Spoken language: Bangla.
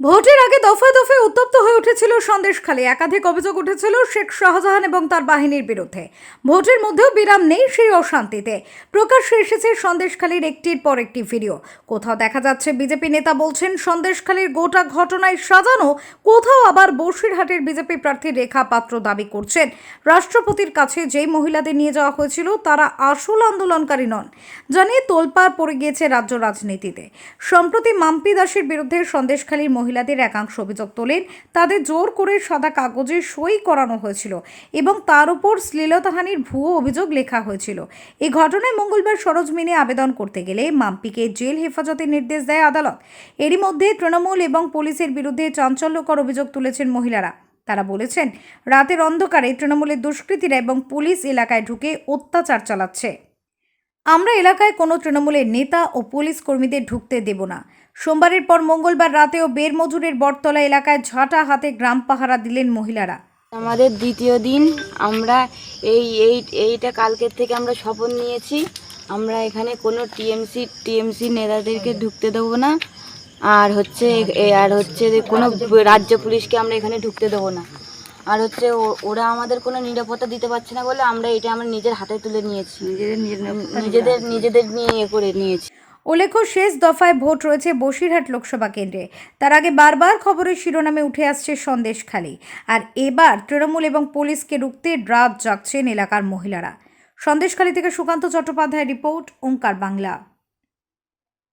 ভোটের আগে দফায় দফায় উত্তপ্ত হয়ে উঠেছিল সন্দেশখালী। একাধিক অভিযোগ উঠেছিল শেখ শাহজাহান এবং তার বাহিনীর বিরুদ্ধে। ভোটের মধ্যেও বিরাম নেই সেই অশান্তিতে। প্রকাশ্যে এসেছে সন্দেশখালীর একটির পর একটি ভিডিও। কোথাও দেখা যাচ্ছে বিজেপি নেতা বলছেন, সন্দেশখালীর গোটা ঘটনায় সাজানো কোথাও আবার বসিরহাটের বিজেপি প্রার্থী রেখা পাত্র দাবি করছেন। রাষ্ট্রপতির কাছে যেই মহিলাদের নিয়ে যাওয়া হয়েছিল, তারা আসল আন্দোলনকারী নন। জানিয়ে তোলপাড় পড়ে গিয়েছে রাজ্য রাজনীতিতে। সম্প্রতি মাম্পি দাসের বিরুদ্ধে সন্দেশখালীর মহিলাদের একাংশ অভিযোগ তোলেন, তাদের জোর করে সাদা কাগজে সই করানো হয়েছিল এবং তার উপর শ্লীলতাহানির ভুয়ো অভিযোগ লেখা হয়েছিল। এ ঘটনায় মঙ্গলবার সরজমিনে আবেদন করতে গেলে মাম্পিকে জেল হেফাজতের নির্দেশ দেয় আদালত। এরই মধ্যে তৃণমূল এবং পুলিশের বিরুদ্ধে চাঞ্চল্যকর অভিযোগ তুলেছেন মহিলারা। তারা বলেছেন, রাতের অন্ধকারে তৃণমূলের দুষ্কৃতীরা এবং পুলিশ এলাকায় ঢুকে অত্যাচার চালাচ্ছে। আমরা এলাকায় কোনো তৃণমূলের নেতা ও পুলিশ কর্মীদের ঢুকতে দেব না। সোমবারের পর মঙ্গলবার রাতেও বেরমজুরের বটতলা এলাকায় ঝাঁটা হাতে গ্রাম পাহারা দিলেন মহিলারা। আমাদের দ্বিতীয় দিন আমরা এই এই, এইটা কালকের থেকে আমরা শপথ নিয়েছি। আমরা এখানে কোনো টিএমসি টিএমসি নেতাদেরকে ঢুকতে দেবো না। আর হচ্ছে আর হচ্ছে কোনো রাজ্য পুলিশকে আমরা এখানে ঢুকতে দেবো না। আর হচ্ছে ও- ওরা আমাদের কোনো নিরাপত্তা দিতে পারছে না বলে আমরা এটা আমরা নিজের হাতে তুলে নিয়েছি। নিজেদের নিজেদের নিয়ে ইয়ে করে নিয়েছি। উল্লেখ্য শেষ দফায় ভোট রয়েছে বসিরহাট লোকসভা কেন্দ্রে। তার আগে বারবার খবরের শিরোনামে উঠে আসছে সন্দেশখালী আর এবার তৃণমূল এবং পুলিশকে রুখতে রাত জাগছেন এলাকার মহিলারা। সন্দেশখালী থেকে সুকান্ত চট্টোপাধ্যায় রিপোর্ট ওঙ্কার বাংলা।